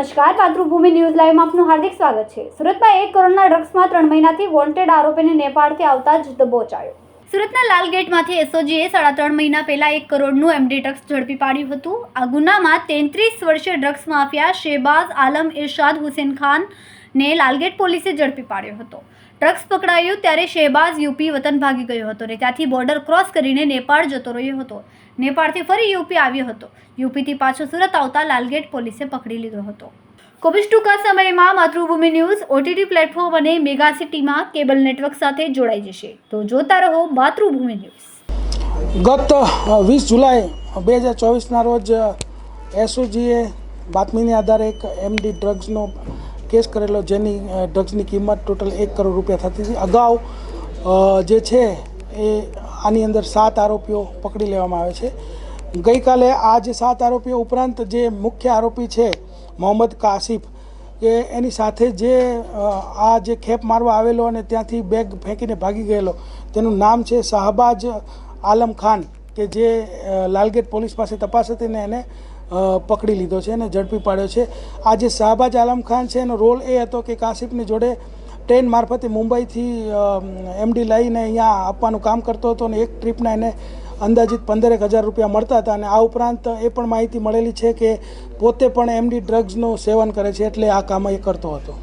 નમસ્કાર, માતૃભૂમિ ન્યૂઝ લાઈવમાં આપનું હાર્દિક સ્વાગત છે. સુરતમાં એક કરોડના ડ્રગ્સમાં ત્રણ મહિનાથી વોન્ટેડ આરોપીને નેપાળથી આવતા જ દબોચાયો. સુરતના લાલગેટમાંથી એસઓજીએ સાડા ત્રણ મહિના પહેલા એક કરોડનું એમડી ડ્રગ્સ ઝડપી પાડ્યું હતું. આ ગુનામાં તેત્રીસ વર્ષીય ડ્રગ્સ માફિયા શેબાઝ આલમ ઇરશાદ હુસેન ખાન ને લાલગેટ પોલીસે ઝડપી પાડ્યો હતો. ડ્રગ્સ પકડાયું ત્યારે શહેબાઝ યુપી વતન ભાગી ગયો હતો અને ત્યાંથી બોર્ડર ક્રોસ કરીને નેપાળ જતો રહ્યો હતો. નેપાળથી ફરી યુપી આવ્યો હતો. યુપીથી પાછો સુરત આવતા લાલગેટ પોલીસે પકડી લીધો હતો. જ ટૂંકા સમયમાં માતૃભૂમિ ન્યૂઝ, ઓટીટી પ્લેટફોર્મ અને મેગા સિટીમાં કેબલ નેટવર્ક સાથે જોડાઈ જશે. તો જોતા રહો માતૃભૂમિ ન્યૂઝ. ગત વીસ જુલાઈ, બે હજાર ચોવીસના રોજ એસઓજીએ બાતમીને આધારે એક એમડી ડ્રગ્સનો કેસ કરેલો, જેની ડ્રગ્સની કિંમત ટોટલ એક કરોડ રૂપિયા થતી હતી. અગાઉ જે છે એ આની અંદર સાત આરોપીઓ પકડી લેવામાં આવે છે. ગઈકાલે આ જે સાત આરોપીઓ ઉપરાંત જે મુખ્ય આરોપી છે મોહમ્મદ કાસિફ કે એની સાથે જે આ જે ખેપ મારવા આવેલો અને ત્યાંથી બેગ ફેંકીને ભાગી ગયેલો, તેનું નામ છે શાહબાજ આલમ ખાન, કે જે લાલગેટ પોલીસ પાસે તપાસ હતી ને એને પકડી લીધો છે અને ઝડપી પાડ્યો છે. આ જે શાહબાજ આલમ ખાન છે, એનો રોલ એ હતો કે કાસિફની જોડે ટ્રેન મારફતે મુંબઈથી એમડી લઈને અહીંયા આપવાનું કામ કરતો હતો અને એક ટ્રીપના એને અંદાજિત પંદરેક હજાર રૂપિયા મળતા હતા અને આ ઉપરાંત એ પણ માહિતી મળેલી છે કે પોતે પણ એમડી ડ્રગ્સનું સેવન કરે છે એટલે આ કામ એ કરતો હતો.